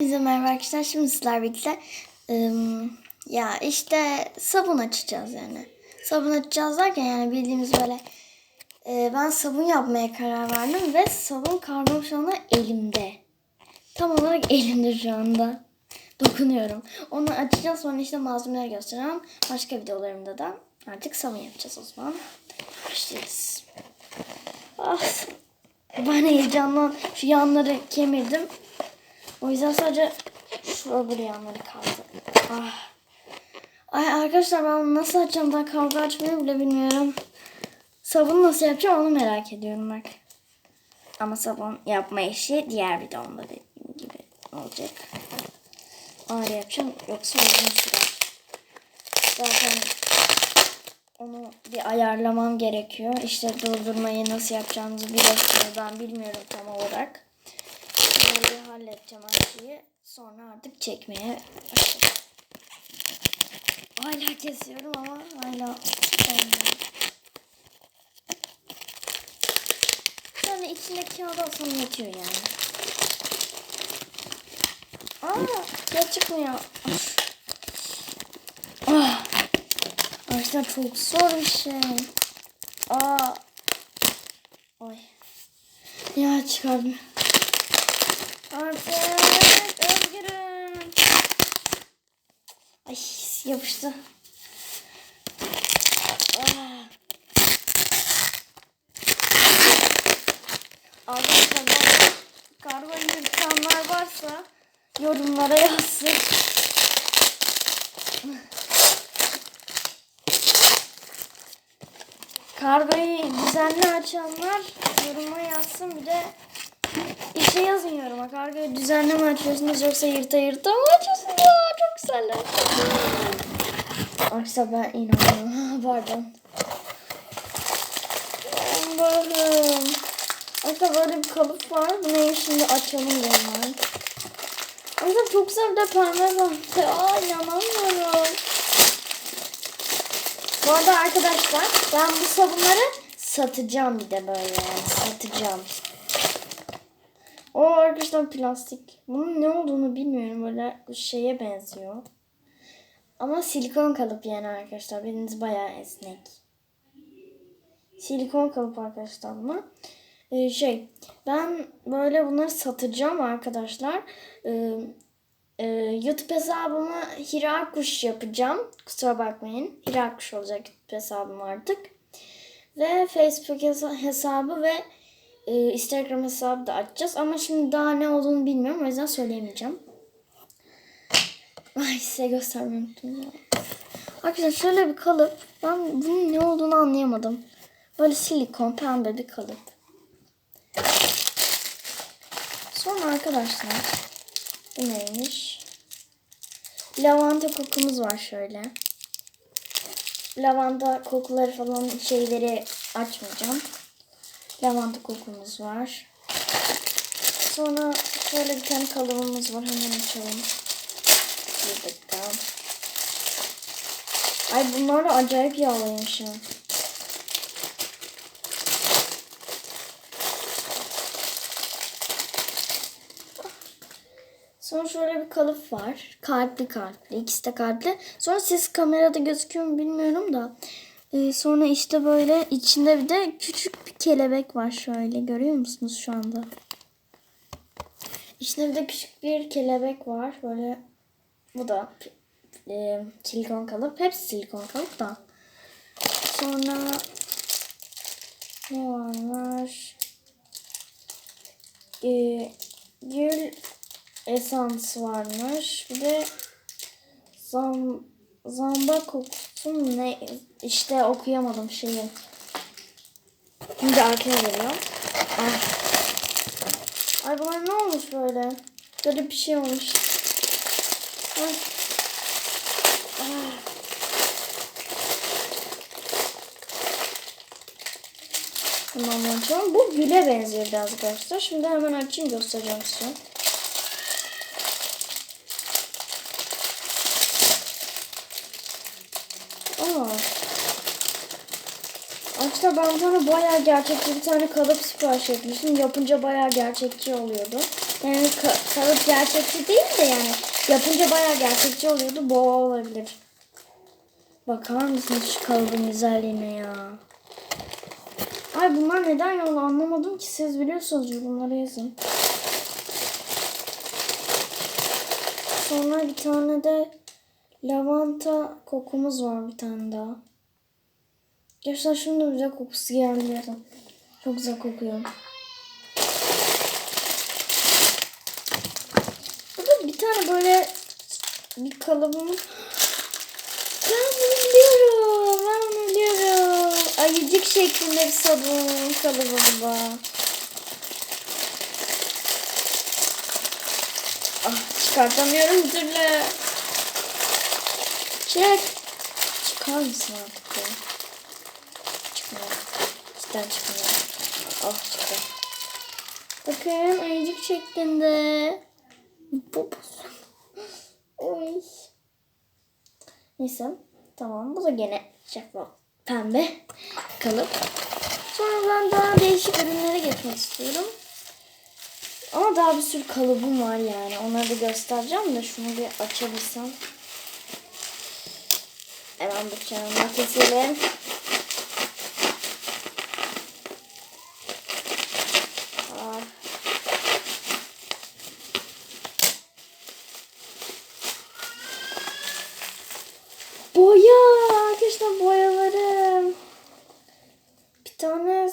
Herkese merhaba arkadaşlar. Şimdi sizler birlikte ım, ya işte sabun açacağız yani. Sabun açacağız derken yani bildiğimiz böyle e, ben sabun yapmaya karar verdim ve sabun karbon şu anda elimde. Tam olarak elimde şu anda. Dokunuyorum. Onu açacağız sonra işte malzemeleri göstereceğim. Başka videolarımda da artık sabun yapacağız o zaman. Başlıyoruz. Ah, ben heyecandan şu yanları kemirdim. O yüzden sadece şu öbür yanları kaldı. Ah. Ay arkadaşlar ben nasıl açacağım daha kavga açmayı bile bilmiyorum. Sabun nasıl yapacağım onu merak ediyorum bak. Ama sabun yapma işi diğer videomda dediğim gibi olacak. Ağrı yapacağım yoksa uzun sürer. Zaten onu bir ayarlamam gerekiyor. İşte durdurmayı nasıl yapacağımızı biliyorsunuz ben bilmiyorum tam olarak. Böyle halledeceğim her şeyi. Sonra artık çekmeye başlayacağım. Hala kesiyorum ama hala olmuyor. Yani içine kağıt alsam yetiyor yani. Aa, ya çıkmıyor. Ah. Arkadaşlar çok zor bir şey. Aa. Ay. Ya çıkardım. Artık özgürüm. Ay yapıştı. Ah. Arkadaşlar kargo imkanlar varsa yorumlara yazsın. Kargoyu düzenli açanlar yoruma yazsın bir de İşte yazın yoruma. Kargoyu düzenli mi açıyorsunuz yoksa yırta yırta mı açıyorsunuz? Aa, çok güzeller. Arkadaşlar ben inanmıyorum. Pardon. Allah'ım. Arkadaşlar böyle bir kalıp var. Bunu şimdi açalım hemen. Arkadaşlar çok güzel bir de pembe var. Aa inanamıyorum. Bu arada arkadaşlar ben bu sabunları satacağım bir de böyle yani satacağım. O arkadaşlar plastik. Bunun ne olduğunu bilmiyorum. Böyle şeye benziyor. Ama silikon kalıp yani arkadaşlar. Bildiğiniz bayağı esnek. Silikon kalıp arkadaşlar buna. Ee, şey ben böyle bunları satacağım arkadaşlar. Ee, e, YouTube hesabımı Hirakuş yapacağım. Kusura bakmayın. Hirakuş olacak YouTube hesabım artık. Ve Facebook hesa- hesabı ve e, Instagram hesabı da açacağız. Ama şimdi daha ne olduğunu bilmiyorum. O yüzden söyleyemeyeceğim. Ay size göstermeyi unuttum ya. Arkadaşlar şöyle bir kalıp. Ben bunun ne olduğunu anlayamadım. Böyle silikon pembe bir kalıp. Sonra arkadaşlar bu neymiş? Lavanta kokumuz var şöyle. Lavanta kokuları falan şeyleri açmayacağım. Lavanta kokumuz var. Sonra şöyle bir tane kalıbımız var. Hemen açalım. Bir dakika. Ay bunlar acayip yağlıymış ya. Sonra şöyle bir kalıp var. Kalpli kalpli. İkisi de kalpli. Sonra siz kamerada gözüküyor mu bilmiyorum da. Ee, sonra işte böyle içinde bir de küçük kelebek var şöyle. Görüyor musunuz şu anda? İçinde bir de küçük bir kelebek var. Böyle bu da e, silikon kalıp. Hepsi silikon kalıp da. Sonra ne varmış? Ee, gül esans varmış. Bir de zam, zamba kokusu ne? İşte okuyamadım şeyi. Şimdi arkaya geliyor. Ay. Ay buna ne olmuş böyle? Böyle bir şey olmuş. Ay. Ay. Tamam açalım. Bu güle benziyor biraz arkadaşlar. Şimdi hemen açayım göstereceğim size. Aa. Arkadaşlar ben tane bayağı gerçekçi bir tane kalıp sipariş etmiştim. Yapınca bayağı gerçekçi oluyordu. Yani ka- kalıp gerçekçi değil de yani yapınca bayağı gerçekçi oluyordu. Bu olabilir. Bakar mısınız şu kalıbın güzelliğine ya? Ay bunlar neden yolu anlamadım ki siz biliyorsunuz yorumlara yazın. Sonra bir tane de lavanta kokumuz var bir tane daha. Gerçekten da güzel kokusu geldi ya. Çok güzel kokuyor. Burada bir tane böyle bir kalıbımız. Ben bunu biliyorum. Ben bunu biliyorum. Ayıcık şeklinde bir sabun kalıbı bu. Ah çıkartamıyorum bir türlü. Çek. Çıkar mısın artık ya? Cidden çıkmıyor. Ah çıktı. Bakın ayıcık şeklinde. Poposu. Neyse. Tamam. Bu da gene şeffaf pembe kalıp. Sonra ben daha değişik ürünlere geçmek istiyorum. Ama daha bir sürü kalıbım var yani. Onları da göstereceğim de şunu bir açabilsem. Hemen bıçağımla keselim. Ah. Boya! Arkadaşlar boyalarım. Bir tane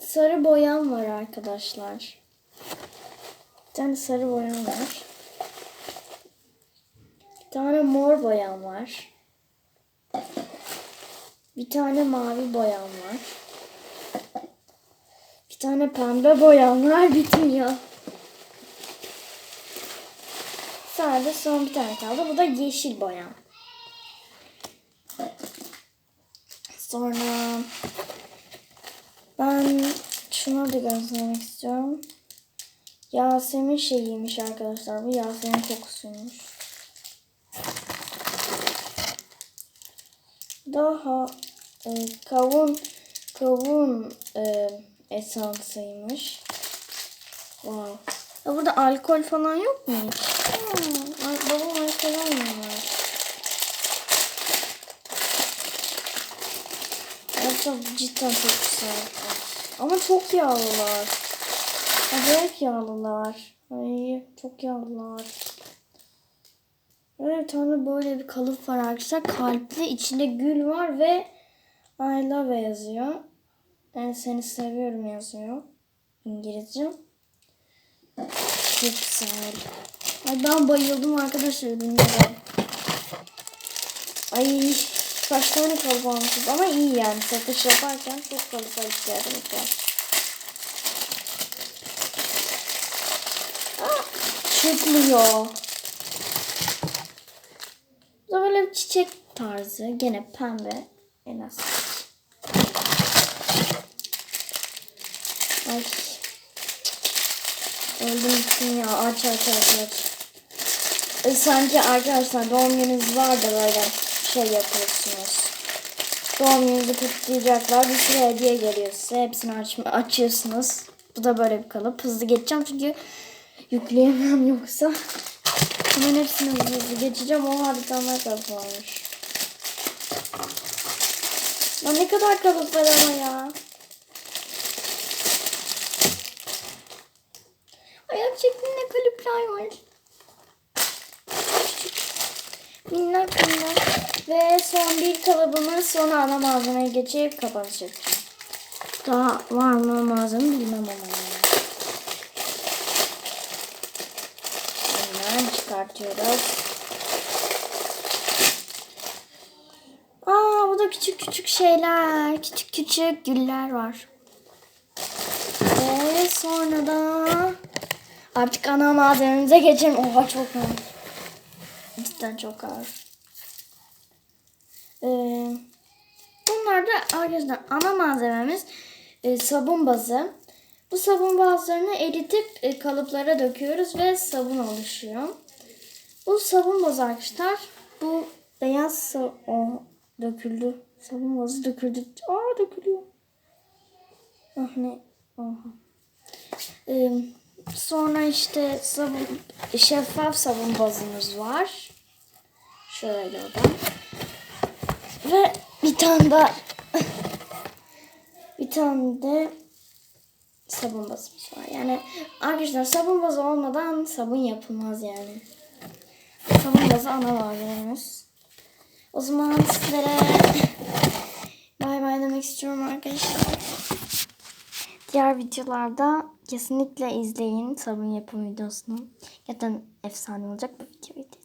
sarı boyam var arkadaşlar. Bir tane sarı boyam var. Bir tane mor boyam var. Bir tane mavi boyam var. Bir tane pembe boyam var. Bitmiyor. Sadece son bir tane kaldı. Bu da yeşil boyam. Sonra ben şunu da göstermek istiyorum. Yasemin şeyiymiş arkadaşlar. Bu Yasemin kokusuymuş. Daha e, kavun kavun e, esansıymış. Wow. Ya burada alkol falan yok mu? Hmm, babam alkol almıyorlar. Gerçekten cidden çok güzel. Ama çok yağlılar. Acayip yağlılar. Ay çok yağlılar. Böyle bir tane böyle bir kalıp var arkadaşlar. Kalpli içinde gül var ve I love yazıyor. Ben seni seviyorum yazıyor. İngilizce. Çok güzel. Ay ben bayıldım arkadaşlar ürünlere. Ay kaç tane kalıp almışız ama iyi yani satış yaparken çok kalıp ihtiyacımız var. Aa, çıkmıyor. Böyle bir çiçek tarzı. Gene pembe. En az. Ay. Öldüm gittim ya. Aç aç aç aç. E, sanki arkadaşlar doğum gününüz var da böyle şey yapıyorsunuz. Doğum gününüzü kutlayacaklar. Bir sürü hediye geliyor size. Hepsini aç, açıyorsunuz. Bu da böyle bir kalıp. Hızlı geçeceğim çünkü yükleyemem yoksa. Hemen hepsini hızlı hızlı geçeceğim. Tane daha kalıp varmış. Ne kadar kalıp var ama ya. Ayak şeklinde kalıplar var. Minnak minnak. Ve son bir kalıbımız sonra ana malzemeye geçip kapanış yapacağım. Daha var mı malzeme bilmem ama. Hemen çıkartıyoruz. Aa bu da küçük küçük şeyler. Küçük küçük güller var. Ve sonra da artık ana malzememize geçelim. Oha çok ağır. Cidden çok ağır. Ee, bunlar da arkadaşlar ana malzememiz e, sabun bazı. Bu sabun bazlarını eritip e, kalıplara döküyoruz ve sabun oluşuyor. Bu sabun bazı arkadaşlar. Bu beyaz sa- o, döküldü. Sabun bazı döküldü. Aa dökülüyor. Ah ne? Oha. Ee, Sonra işte sabun, şeffaf sabun bazımız var. Şöyle o da. Ve bir tane daha bir tane de sabun bazımız var. Yani arkadaşlar sabun bazı olmadan sabun yapılmaz yani. Sabun bazı ana malzememiz. O zaman sizlere bay bay demek istiyorum arkadaşlar. Diğer videolarda kesinlikle izleyin sabun yapım videosunu. Gerçekten efsane olacak bu videoydu.